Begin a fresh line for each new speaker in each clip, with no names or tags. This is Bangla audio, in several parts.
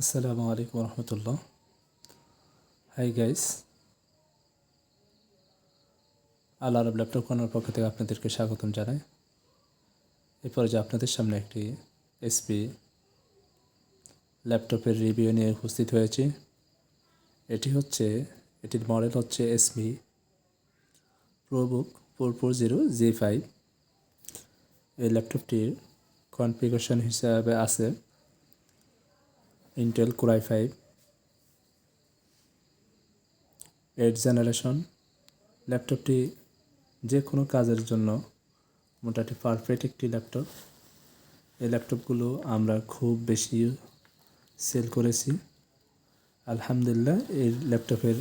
আসসালামু আলাইকুম রহমতুল্লাহ। হাই গাইস আল্লাহ আরব ল্যাপটপ কর্নার পক্ষ থেকে আপনাদেরকে স্বাগতম জানাই। এরপরে যে আপনাদের সামনে একটি এসপি ল্যাপটপের রিভিউ নিয়ে উপস্থিত হয়েছি। এটি হচ্ছে, এটির মডেল হচ্ছে SP ProBook four four zero G five এই ল্যাপটপটির কনফিগারেশন হিসাবে আছে। Intel core i five eight generation ল্যাপটপটি যে কোনো কাজের জন্য মোটামুটি পারফেক্ট একটি ল্যাপটপ এই ল্যাপটপগুলো আমরা খুব বেশি সেল করেছি। আলহামদুলিল্লাহ, এই ল্যাপটপের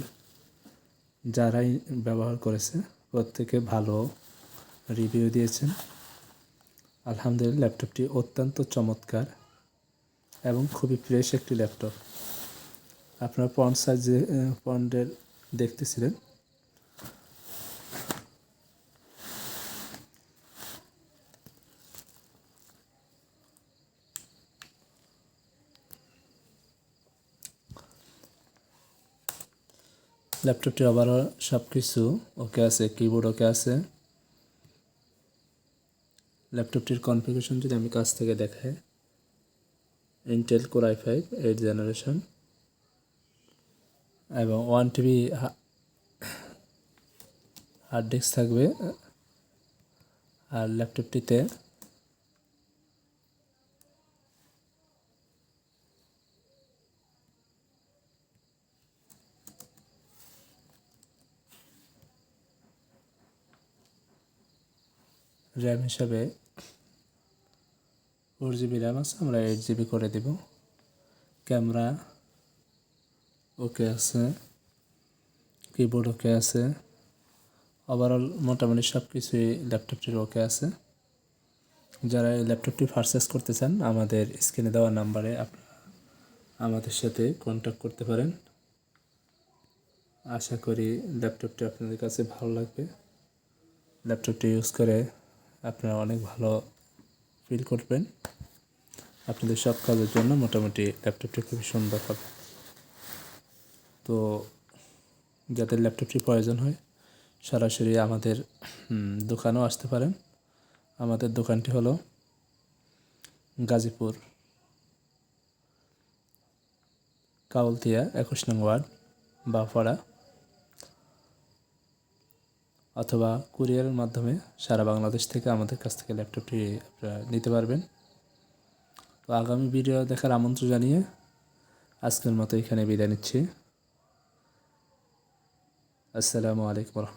যারাই ব্যবহার করেছে, প্রত্যেকে ভালো রিভিউ দিয়েছেন। আলহামদুলিল্লাহ ল্যাপটপটি অত্যন্ত চমৎকার। এবং খুবই ফ্রেশ একটি ল্যাপটপ। আপনারা পন্ড সাইজ পন্ডের দেখতেছিলেন। ল্যাপটপটি আবার সব কিছু ওকে আছে কিবোর্ড ওকে আছে। ল্যাপটপটির কনফিগারেশন যদি আমি কাছ থেকে দেখাই। Intel core i five eight generation এবং ওয়ান টিবি হার্ড ডিস্ক থাকবে, আর ল্যাপটপটিতে র্যাম হিসাবে ফোর জিবি র্যাম আছে আমরা এইট জিবি করে দেব। ক্যামেরা ওকে আছে কিবোর্ড ওকে আছে ওভারঅল মোটামুটি সব কিছুই ল্যাপটপটির ওকে আছে। যারা এই ল্যাপটপটি পারচেস করতে চান, আমাদের স্ক্রিনে দেওয়া নাম্বারে আপনারা আমাদের সাথে কন্ট্যাক্ট করতে পারেন। আশা করি ল্যাপটপটি আপনাদের কাছে ভালো লাগবে। ল্যাপটপটি ইউজ করে আপনারা অনেক ভালো ফিল করবেন। আপনাদের সব কাজের জন্য মোটামুটি ল্যাপটপটি খুবই সুন্দর হবে। তো যাদের ল্যাপটপটি প্রয়োজন হয়, সরাসরি আমাদের দোকানেও আসতে পারেন। আমাদের দোকানটি হলো গাজীপুর কাউলতিয়া একুশ নং ওয়ার্ড বাফাড়া অথবা কুরিয়ারের মাধ্যমে সারা বাংলাদেশ থেকে আমাদের কাছ থেকে ল্যাপটপটি আপনারা নিতে পারবেন। তো আগামী ভিডিও দেখার আমন্ত্রণ জানিয়ে আজকের মতো এখানে বিদায় নিচ্ছি। আসসালামু আলাইকুম